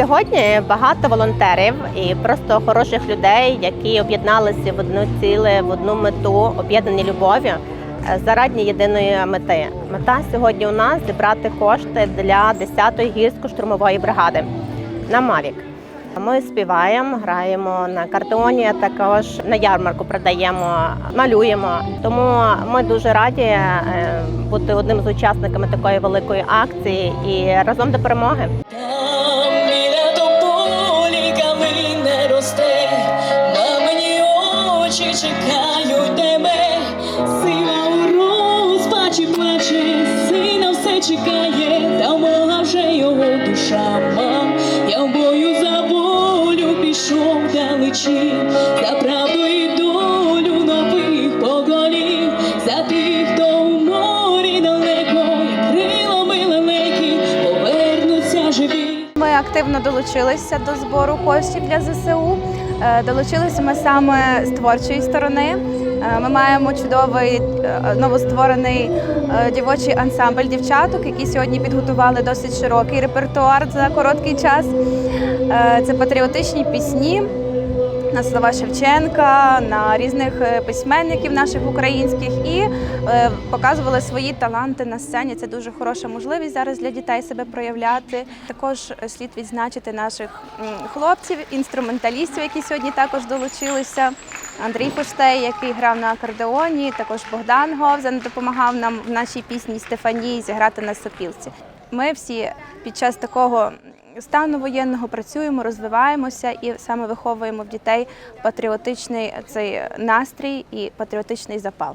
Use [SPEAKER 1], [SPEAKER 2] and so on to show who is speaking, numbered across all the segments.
[SPEAKER 1] Сьогодні багато волонтерів і просто хороших людей, які об'єдналися в одну ціле, в одну мету, об'єднані любов'ю е, заради єдиної мети. Мета сьогодні у нас зібрати кошти для 10-ї гірсько-штурмової бригади на Мавік. Ми співаємо, граємо на картоні, також на ярмарку продаємо, малюємо. Тому ми дуже раді е, бути одним з учасниками такої великої акції і разом до перемоги.
[SPEAKER 2] Далечі, за правду і долю нових поколінь, за тих, хто у морі далеко, і крилами лелеки повернуться живі.
[SPEAKER 3] Ми активно долучилися до збору коштів для ЗСУ. Е, Долучилися ми саме з творчої сторони. Е, Ми маємо чудовий е, новостворений дівочий ансамбль дівчаток, які сьогодні підготували досить широкий репертуар за короткий час. Це патріотичні пісні на слова Шевченка, на різних е, письменників наших українських і е, показували свої таланти на сцені. Це дуже хороша можливість зараз для дітей себе проявляти. Також е, слід відзначити наших хлопців, інструменталістів, які сьогодні також долучилися. Андрій Поштей, який грав на акордеоні, також Богдан Говзан допомагав нам в нашій пісні Стефанії зіграти на сопілці. Ми всі під час такого стану воєнного працюємо, розвиваємося і саме виховуємо в дітей патріотичний цей настрій і патріотичний запал.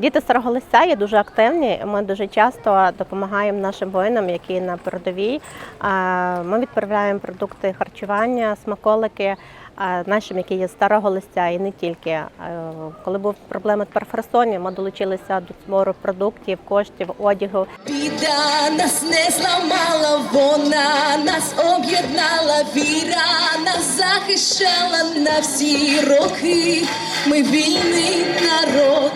[SPEAKER 1] Діти Старого Лися є дуже активні. Ми дуже часто допомагаємо нашим воїнам, які на передовій. Ми відправляємо продукти харчування, смаколики нашим, які є старого листя, і не тільки. Е, Коли був проблеми тепер в ми долучилися до збору продуктів, коштів, одягу.
[SPEAKER 2] Біда нас не зламала, вона нас об'єднала, віра нас захищала на всі роки. Ми вільний народ,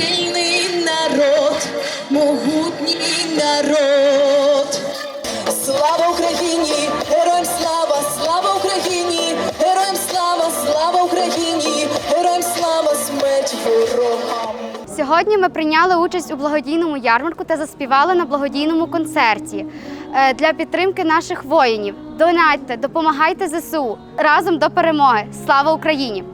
[SPEAKER 2] сильний народ, могутній народ. Слава Україні! Героям слава! Слава Україні! Героям слава! Слава Україні! Героям слава! Смерть ворогам!
[SPEAKER 4] Сьогодні ми прийняли участь у благодійному ярмарку та заспівали на благодійному концерті е, для підтримки наших воїнів. Донатьте, допомагайте ЗСУ разом до перемоги. Слава Україні!